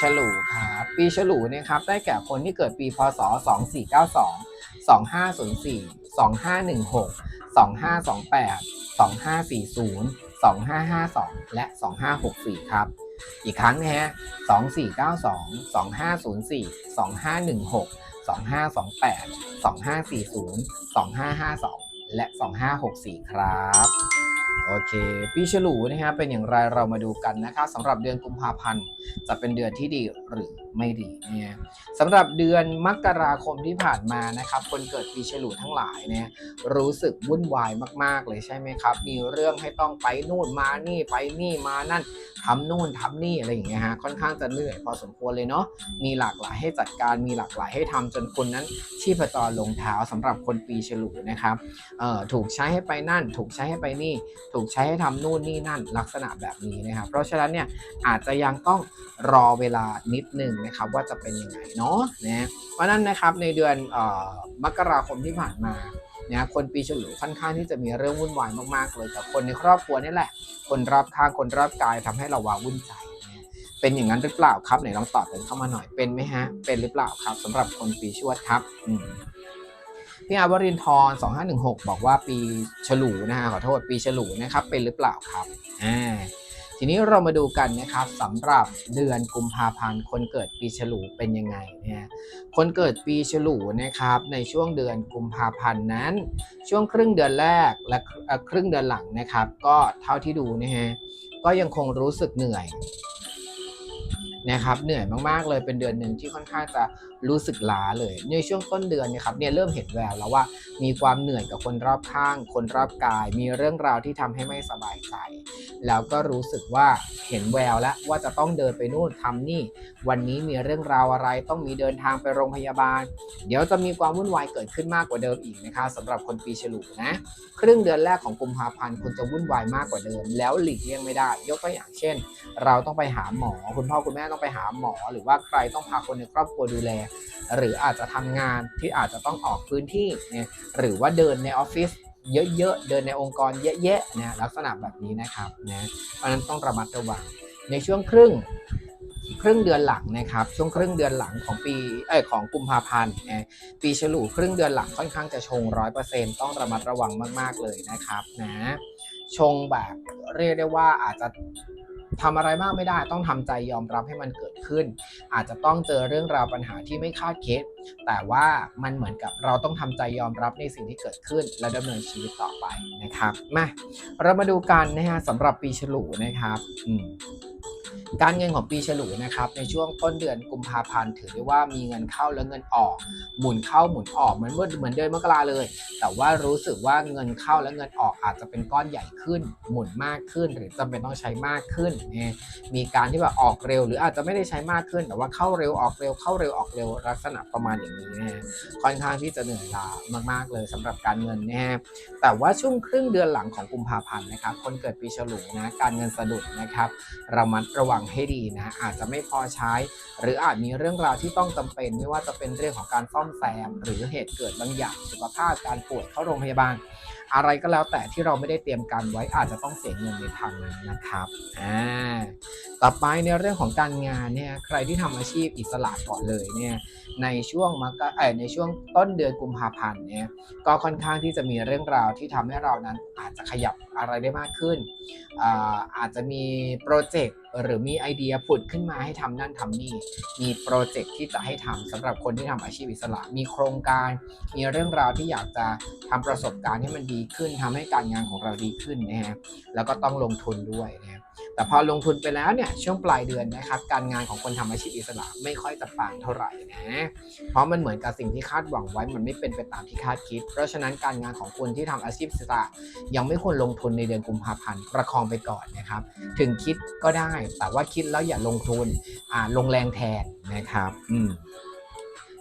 ฉลูครับปีฉลูเนะครับได้แก่คนที่เกิดปีพศ 2492 2504 2516 2528 2540 2552 และ 2564 ครับ อีกครั้งนะฮะ 2492 2504 2516 2528 2540 2552 และ 2564 ครับ โอเค ปีฉลูนะครับเป็นอย่างไรเรามาดูกันนะครับสำหรับเดือนกุมภาพันธ์จะเป็นเดือนที่ดีหรือไม่ดีเนี่ยสำหรับเดือนมกราคมที่ผ่านมานะครับ คนเกิดปีฉลูทั้งหลายเนี่ยรู้สึกวุ่นวายมาก ๆ เลยใช่ไหมครับ มีเรื่องให้ต้องไปนู่นมานี่ไปนี่มานั่นทำนู่นทำนี่อะไรอย่างเงี้ยฮะค่อนข้างจะเหนื่อยพอสมควรเลยเนาะมีหลากหลายให้จัดการมีหลากหลายให้ทำจนคนนั้นชีพจรลงเท้าสำหรับคนปีฉลูนะครับเอ่อถูกใช้ให้ไปนั่น ถูกใช้ให้ไปนี่ถูกใช้ให้ทำนู่นนี่นั่นลักษณะแบบนี้นะครับเพราะฉะนั้นเนี่ยอาจจะยังต้องรอเวลานิดนึงนะครับว่าจะเป็นยังไงเนาะนะเพราะนั้นนะครับในเดือนออมกราคมที่ผ่านมานะคนปีฉลูค่อนข้างที่จะมีเรื่องวุ่นวายมากๆเลยกับคนในครอบครัวนี่แหละ คนรอบข้างคนรอบกายทำให้เราวาวุ่นใจนะเป็นอย่างนั้นหรือเปล่าครับไหนลองตอบกันเข้ามาหน่อยเป็นไหมฮะเป็นหรือเปล่าครับสำหรับคนปีชวดครับอืม พี่อาวรินทร์2516 บอกว่าปีฉลูนะฮะขอโทษปีฉลูนะครับเป็นหรือเปล่าครับอ่าทีนี้เรามาดูกันนะครับสำหรับเดือนกุมภาพันธ์คนเกิดปีฉลูเป็นยังไงเนี่ยคนเกิดปีฉลูนะครับในช่วงเดือนกุมภาพันธ์นั้น ช่วงครึ่งเดือนแรกและครึ่งเดือนหลังนะครับ ก็เท่าที่ดูนะฮะก็ยังคงรู้สึกเหนื่อยนะครับเหนื่อยมากๆเลยเป็นเดือนหนึ่งที่ค่อนข้างจะรู้สึกล้าเลย ในช่วงต้นเดือนเนี่ยครับเนี่ยเริ่มเห็นแววแล้วว่ามีความเหนื่อยกับคนรอบข้าง คนรอบกาย มีเรื่องราวที่ทำให้ไม่สบายใจ แล้วก็รู้สึกว่าเห็นแววแล้วว่าจะต้องเดินไปนู่นทำนี่ วันนี้มีเรื่องราวอะไรต้องมีเดินทางไปโรงพยาบาล เดี๋ยวจะมีความวุ่นวายเกิดขึ้นมากกว่าเดิมอีกนะคะสำหรับคนปีฉลูนะครึ่งเดือนแรกของกุมภาพันธ์คุณจะวุ่นวายมากกว่าเดิม แล้วหลีกเลี่ยงไม่ได้ ยกตัวอย่างเช่น เราต้องไปหาหมอ คุณพ่อคุณแม่ต้องไปหาหมอ หรือว่าใครต้องพาคนในครอบครัวดูแลหรืออาจจะทำงานที่อาจจะต้องออกพื้นที่เนี่ยหรือว่าเดินในออฟฟิศเยอะๆ เดินในองค์กรเยอะๆนะลักษณะแบบนี้นะครับนะเพราะนั้นต้องระมัดระวังในช่วงครึ่งครึ่งเดือนหลังนะครับ ช่วงครึ่งเดือนหลังของปีเอ้ของกุมภาพันธ์นะปีฉลูครึ่งเดือนหลังค่อนข้างจะชงร้อยเปอร์เซ็นต้องระมัดระวังมาก ๆเลยนะครับนะชงแบบเรียกได้ว่าอาจจะ ทำอะไรมากไม่ได้ต้องทำใจยอมรับให้มันเกิดขึ้น อาจจะต้องเจอเรื่องราวปัญหาที่ไม่คาดคิด แต่ว่ามันเหมือนกับเราต้องทำใจยอมรับในสิ่งที่เกิดขึ้น และดำเนินชีวิตต่อไปนะครับมาเรามาดูกันนะฮะสำหรับปีฉลูนะครับ อืม การเงินของปีฉลูนะครับในช่วงต้นเดือนกุมภาพันธ์ถือได้ว่ามีเงินเข้าและเงินออก หมุนเข้าหมุนออกเหมือนเหมือนเดือนมกราเลย แต่ว่ารู้สึกว่าเงินเข้าและเงินออกอาจจะเป็นก้อนใหญ่ขึ้น หมุนมากขึ้น หรือจำเป็นต้องใช้มากขึ้น มีการที่แบบออกเร็ว หรืออาจจะไม่ได้ใช้มากขึ้น แต่ว่าเข้าเร็วออกเร็วเข้าเร็วออกเร็วลักษณะประมาณอย่างนี้นะค่อนข้างที่จะเหนื่อยล้ามาก ๆ เลยสำหรับการเงินนะฮะแต่ว่าช่วงครึ่งเดือนหลังของกุมภาพันธ์นะครับคนเกิดปีฉลูนะการเงินสะดุดนะครับระมัดระวังให้ดีนะอาจจะไม่พอใช้ หรืออาจมีเรื่องราวที่ต้องจำเป็น ไม่ว่าจะเป็นเรื่องของการซ่อมแซม หรือเหตุเกิดบางอย่างสุขภาพการป่วยเข้าโรงพยาบาลอะไรก็แล้วแต่ที่เราไม่ได้เตรียมการไว้อาจจะต้องเสียเงินในทางนั้นนะครับอ่าต่อไปในเรื่องของการงานเนี่ยใครที่ทำอาชีพอิสระก่อนเลยเนี่ยในช่วงมกเอ่อในช่วงต้นเดือนกุมภาพันธ์เนี่ยก็ค่อนข้างที่จะมีเรื่องราวที่ทำให้เรานั้นอาจจะขยับอะไรได้มากขึ้นอ่าอาจจะมีโปรเจกต์หรือมีไอเดียผุดขึ้นมาให้ทำนั่นทำนี่ มีโปรเจกต์ที่จะให้ทำสำหรับคนที่ทำอาชีพอิสระ มีโครงการ มีเรื่องราวที่อยากจะทำประสบการณ์ให้มันดีขึ้นทำให้การงานของเราดีขึ้นนะฮะแล้วก็ต้องลงทุนด้วยนะแต่พอลงทุนไปแล้วเนี่ยช่วงปลายเดือนนะครับ การงานของคนทำอาชีพอิสระไม่ค่อยจะปังเท่าไหร่นะเพราะมันเหมือนกับสิ่งที่คาดหวังไว้มันไม่เป็นไปตามที่คาดคิด เพราะฉะนั้นการงานของคนที่ทำอาชีพอิสระ ยังไม่ควรลงทุนในเดือนกุมภาพันธ์ประคองไปก่อนนะครับ ถึงคิดก็ได้ แต่ว่าคิดแล้วอย่าลงทุนอ่าลงแรงแทนนะครับ อืม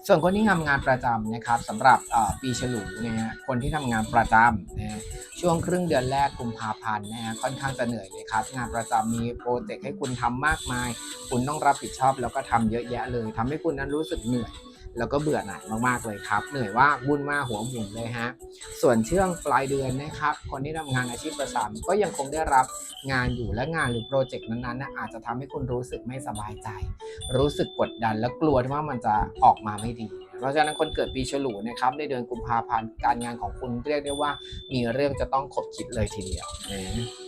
ส่วนคนที่ทำงานประจำนะครับสำหรับปีฉลูเนี่ยฮะคนที่ทำงานประจำนะช่วงครึ่งเดือนแรกกุมภาพันธ์นะฮะค่อนข้างจะเหนื่อยเลยครับ งานประจำมีโปรเจกต์ให้คุณทำมากมาย คุณต้องรับผิดชอบแล้วก็ทำเยอะแยะเลยทำให้คุณนั้นรู้สึกเหนื่อย แล้วก็เบื่อหน่ายมากๆเลยครับ เหนื่อยว่าวุ่นมากหัวหมุนเลยฮะ ส่วนช่วงปลายเดือนนะครับ คนที่ทำงานอาชีพประจำก็ยังคงได้รับงานอยู่และงานหรือโปรเจกต์นั้นๆนะอาจจะทำให้คุณรู้สึกไม่สบายใจ รู้สึกกดดันและกลัวว่ามันจะออกมาไม่ดีเพราะฉะนั้นคนเกิดปีฉลูนะครับในเดือนกุมภาพันธ์การงานของคุณเรียกได้ว่า มีเรื่องจะต้องขบคิดเลยทีเดียวนะ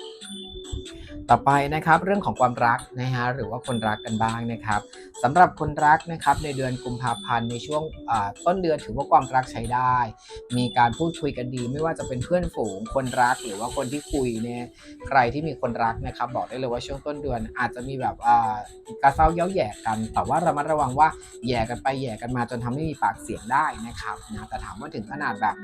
ต่อไปนะครับเรื่องของความรักนะฮะหรือว่าคนรักกันบ้างนะครับสำหรับคนรักนะครับในเดือนกุมภาพันธ์ในช่วงต้นเดือนถือว่าความรักใช้ได้ มีการพูดคุยกันดี ไม่ว่าจะเป็นเพื่อนฝูงคนรักหรือว่าคนที่คุยเนี่ยใครที่มีคนรักนะครับบอกได้เลยว่าช่วงต้นเดือนอาจจะมีแบบกระเซ้าเย้าแย่กัน แต่ว่าระมัดระวังว่าแย่กันไปแย่กันมาจนทำให้มีปากเสียงได้นะครับนะแต่ถามว่าถึงขนาดแบบ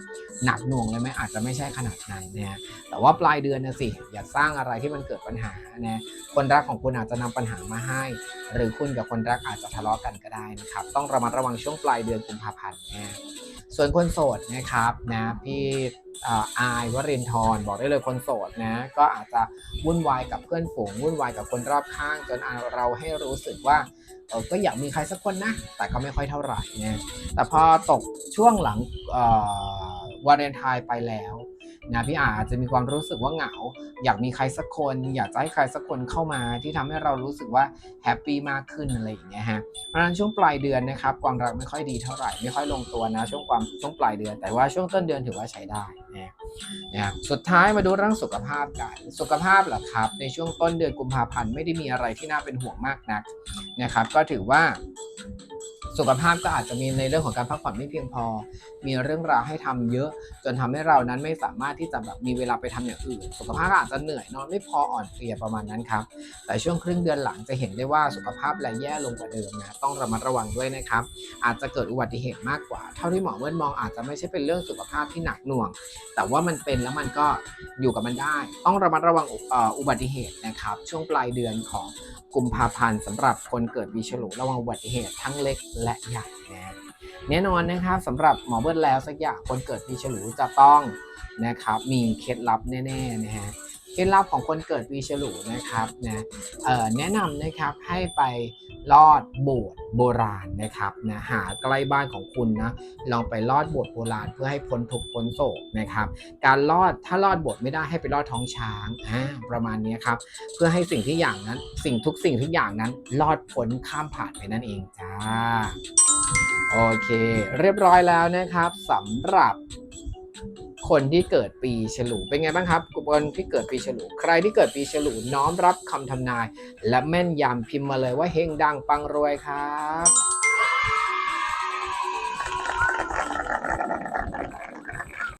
หนักหน่วงเลยไหมอาจจะไม่ใช่ขนาดนั้นนะแต่ว่าปลายเดือนนะสิอย่าสร้างอะไรที่มันเกิดปัญหานะคนรักของคุณอาจจะนำปัญหามาให้ หรือคุณกับคนรักอาจจะทะเลาะกันก็ได้นะครับ ต้องระมัดระวังช่วงปลายเดือนกุมภาพันธ์นะส่วนคนโสดนะครับนะพี่อาอายวรินทร์บอกได้เลยคนโสดนะก็อาจจะวุ่นวายกับเพื่อนฝูงวุ่นวายกับคนรอบข้าง จนเราให้รู้สึกว่าก็อยากมีใครสักคนนะ แต่ก็ไม่ค่อยเท่าไหร่นะแต่พอตกช่วงหลังวาเลนไทน์ไปแล้ว นะพี่อาจจะมีความรู้สึกว่าเหงา อยากมีใครสักคน อยากจะให้ใครสักคนเข้ามาที่ทำให้เรารู้สึกว่าแฮปปี้มากขึ้นอะไรอย่างเงี้ยฮะเพราะฉะนั้นช่วงปลายเดือนนะครับความรักไม่ค่อยดีเท่าไหร่ไม่ค่อยลงตัวนะช่วงความช่วงปลายเดือน แต่ว่าช่วงต้นเดือนถือว่าใช้ได้นะนะครับสุดท้ายมาดูเรื่องสุขภาพกันสุขภาพเหรอครับ ในช่วงต้นเดือนกุมภาพันธ์ไม่ได้มีอะไรที่น่าเป็นห่วงมากนักนะครับ ก็ถือว่า สุขภาพก็อาจจะมีในเรื่องของการพักผ่อนไม่เพียงพอ มีเรื่องราวให้ทำเยอะ จนทำให้เรานั้นไม่สามารถที่จะแบบมีเวลาไปทำอย่างอื่น สุขภาพก็อาจจะเหนื่อยนอนไม่พออ่อนเพลียประมาณนั้นครับ แต่ช่วงครึ่งเดือนหลังจะเห็นได้ว่าสุขภาพแลแย่ลงกว่าเดิมนะ ต้องระมัดระวังด้วยนะครับ อาจจะเกิดอุบัติเหตุมากกว่า เท่าที่หมอเมื่อมองอาจจะไม่ใช่เป็นเรื่องสุขภาพที่หนักหน่วง แต่ว่ามันเป็นแล้วมันก็อยู่กับมันได้ ต้องระมัดระวังอุเอ่ออุบัติเหตุนะครับ ช่วงปลายเดือนของกุมภาพันธ์สำหรับคนเกิดปีฉลูระวังอุบัติเหตุทั้งเล็กและใหญ่นะแน่นอนนะครับสำหรับหมอเบิร์ดแล้วสักอย่างคนเกิดปีฉลูจะต้องนะครับมีเคล็ดลับแน่ๆนะฮะ เคล็ดลับของคนเกิดปีฉลูนะครับนะแนะนำนะครับให้ไปลอดโบสถ์โบราณนะครับนะหาใกล้บ้านของคุณนะลองไปลอดโบสถ์โบราณเพื่อให้พ้นทุกข์พ้นโศกนะครับ การลอดถ้าลอดโบสถ์ไม่ได้ให้ไปลอดท้องช้างอ่าประมาณนี้ครับเพื่อให้สิ่งที่อย่างนั้นสิ่งทุกสิ่งทุกอย่างนั้นลอดพ้นข้ามผ่านไปนั่นเองจ้าโอเค เรียบร้อยแล้วนะครับสำหรับ คนที่เกิดปีฉลูเป็นไงบ้างครับคนที่เกิดปีฉลูใครที่เกิดปีฉลูน้อมรับคำทำนาย และแม่นยำพิมพ์มาเลยว่าเฮงดังปังรวยครับ